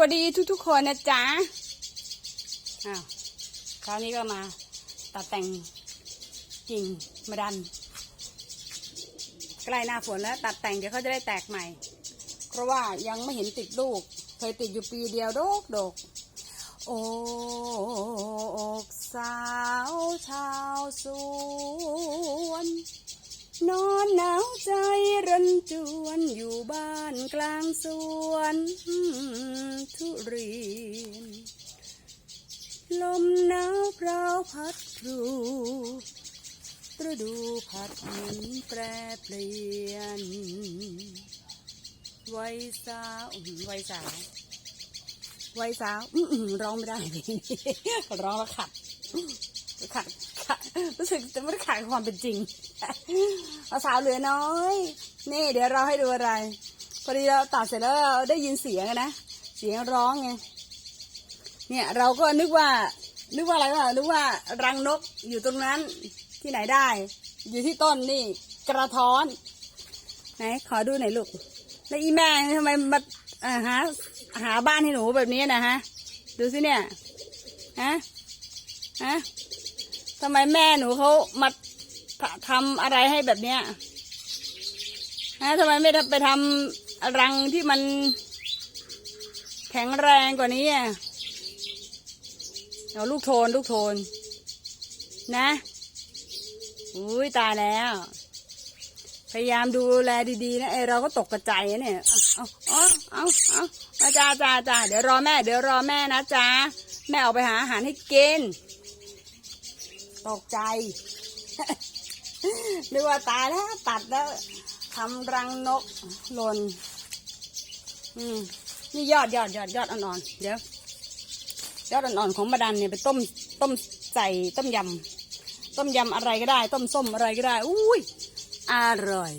วัสดีทุกๆคนนะจ๊ะอ้าวคราวนี้ก็มาตัดแต่งกิ่งมะดัน ใกล้หน้าฝนแล้ว ตัดแต่งเดี๋ยวเขาจะได้แตกใหม่ เพราะว่ายังไม่เห็นติดลูก เคยติดอยู่ปีเดียวโดกโดกโอกสาวชาวสวน นอนหนาวใจรันจวนอยู่บ้าน กลางสวนทุเรียน ลมหนาวพราวพัดพลูฤดูผัดหมุนแปรเปลี่ยน วัยสาววัยสาววัยสาวร้องไม่ได้เพลงนี้ร้องแล้วขัดขัดขัดรู้สึกจะไม่ได้ขัดความเป็นจริงสาวเหลือน้อย นี่เดี๋ยวเราให้ดูอะไร พอดีเราตัดเสร็จแล้วเราได้ยินเสียงนะ เสียงร้องไง เนี่ยเราก็นึกว่า นึกว่าอะไรวะนึกว่ารังนกอยู่ตรงนั้นที่ไหนได้ อยู่ที่ต้นนี่กระท้อน ไหนขอดูหน่อยลูก แล้วอีแม่ทำไมมาอ่าหาหาบ้านให้หนูแบบนี้นะฮะ ดูสิเนี่ย ฮะ ฮะทำไมแม่หนูเขามาทำอะไรให้แบบเนี้ยฮะทำไมไม่ไปทำ รังที่มันแข็งแรงกว่านี้อะเอาลูกโทนลูกโทน นะอุ้ยตายแล้ว พยายามดูแลดีๆนะเอเราก็ตกกระจายนะเนี่ยเอาเอาเอาเอาเอาจ้าจ้าจ้าเดี๋ยวรอแม่ เดี๋ยวรอแม่นะจ้าแม่ออกไปหาอาหารให้กินตกใจนึกว่าตายแล้วตัดแล้วทำรังนกหล่น อืมนี่ยอดยอดยอดยอดอ่อนๆเดี๋ยวยอดอ่อนๆของมาดันเนี่ยไปต้มต้มใส่ต้มยำต้มยำอะไรก็ได้ ต้มส้มอะไรก็ได้อุ้ยอร่อย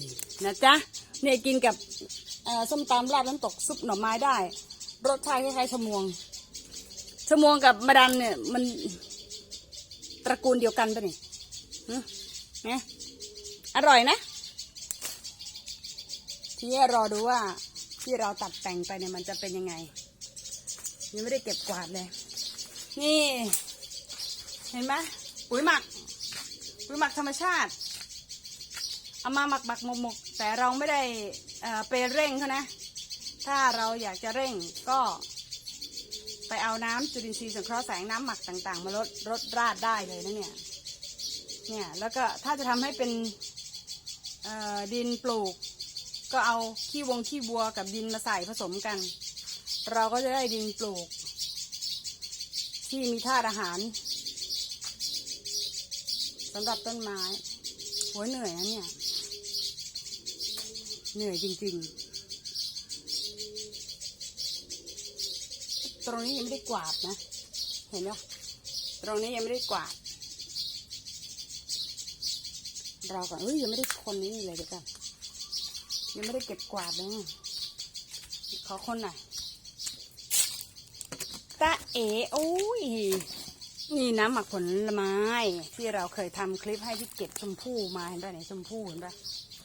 นะจ๊ะเนี่ยกินกับส้มตำราดน้ำตกซุปหน่อไม้ได้ รสชาติคล้ายๆชะมวงชะมวงกับมาดันเนี่ยมันตระกูลเดียวกันปะนี่ฮะเนี่ยอร่อยนะ ทีนี้รอดูว่า ที่เราตัดแต่งไปเนี่ยมันจะเป็นยังไง ยังไม่ได้เก็บกวาดเลย นี่ เห็นไหมปุ๋ยหมัก ปุ๋ยหมักธรรมชาติ เอามาหมักหมักหมกหมกแต่เราไม่ได้อ่อไปเร่งเขานะ ถ้าเราอยากจะเร่งก็ไปเอาน้ำจุลินทรีย์สังเคราะห์แสงน้ำหมักต่าง ๆ มาลดรดราดได้เลยนะเนี่ย เนี่ย แล้วก็ถ้าจะทำให้เป็นดินปลูก ก็เอาขี้วงขี้บัวกับดินมาใส่ผสมกัน เราก็จะได้ดินปลูก ที่มีธาตุอาหารสำหรับต้นไม้โหยเหนื่อยนะเนี่ย เหนื่อยจริง ๆ ตรงนี้ยังไม่ได้กวาดนะ เห็นไหมตรงนี้ยังไม่ได้กวาด เราก่อนเอ้ยยังไม่ได้คนนี้เลยเดี๋ยวกัน ยังไม่ได้เก็บกวาดเลยขอคนหน่อยตาเอ๋โอ้ยนี่น้ำหมักผลไม้ ที่เราเคยทำคลิปให้ที่เก็บชมพู่มาเห็นป่ะเนี่ยชมพู่เห็นป่ะ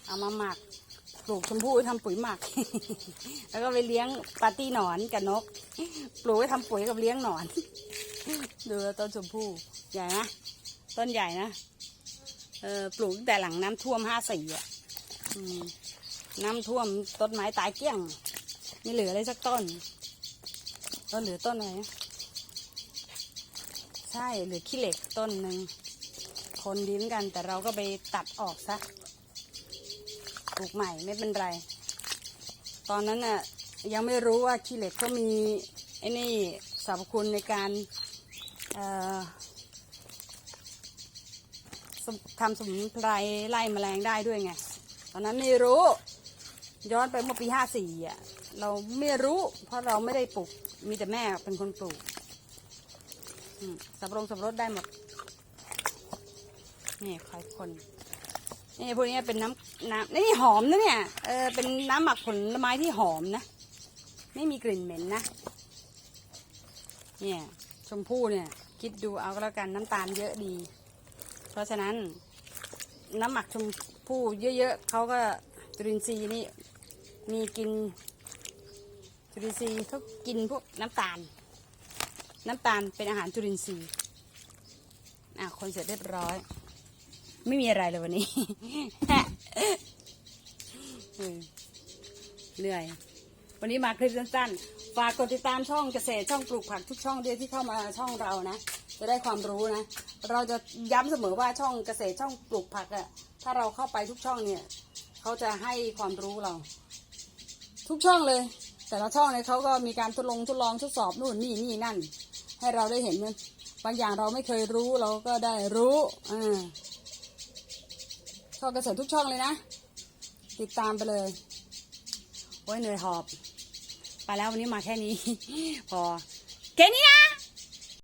เอามาหมักปลูกชมพู่ทำปุ๋ยหมัก แล้วก็ไปเลี้ยงปาร์ตี้หนอนกับนก ปลูกไว้ทำปุ๋ยกับเลี้ยงหนอน ดูต้นชมพู่ใหญ่นะต้นใหญ่นะเออปลูกตั้งแต่หลังน้ำท่วมห้าสี่อะอืม น้ำท่วมต้นไม้ตายเกลี้ยง ไม่เหลือเลยสักต้น ต้นเหลือต้นอะไรใช่เหลือขี้เหล็กต้นหนึ่งคนดีเหมือนกัน แต่เราก็ไปตัดออกซะปลูกใหม่ไม่เป็นไร ตอนนั้นน่ะยังไม่รู้ว่าขี้เหล็กก็มีไอ้นี่สรรพคุณในการทำสมุนไพรไล่แมลงได้ด้วยไง ตอนนั้นไม่รู้ ย้อนไปเมื่อปีห้าสี่อะ เราไม่รู้ เพราะเราไม่ได้ปลูก มีแต่แม่เป็นคนปลูกสับรงสับรดได้หมด นี่คอยคน นี่พวกนี้เป็นน้ำน้ำนี่หอมนะเนี่ย เออ เป็นน้ำหมักผลไม้ที่หอมนะ ไม่มีกลิ่นเหม็นนะ เนี่ย ชมพู่เนี่ย คิดดูเอาก็แล้วกันน้ำตาลเยอะดี เพราะฉะนั้นน้ำหมักชมพู่เยอะๆเขาก็ จุลินทรีย์นี่มีกินจุลินทรีย์เขากินพวกน้ำตาล น้ำตาลเป็นอาหารจุลินทรีย์อะคนเสร็จเรียบร้อย ไม่มีอะไรเลยวันนี้เออเหนื่อย วันนี้มาคลิปสั้นๆ ฝากกดติดตามช่องเกษตรช่องปลูกผักทุกช่องด้วยที่เข้ามาช่องเรานะ จะได้ความรู้นะ เราจะย้ำเสมอว่าช่องเกษตรช่องปลูกผักอะถ้าเราเข้าไปทุกช่องเนี่ย เขาจะให้ความรู้เรา ทุกช่องเลย แต่ละช่องเนี่ยเขาก็มีการทดลองทดลองทดสอบนู่นนี่นี่นั่น ให้เราได้เห็นนบางอย่างเราไม่เคยรู้เราก็ได้รู้อ่าช่องเกษตรทุกช่องเลยนะ ติดตามไปเลยโอ้ยเหนื่อยหอบ ไปแล้ววันนี้มาแค่นี้ พอแค่นี้นะ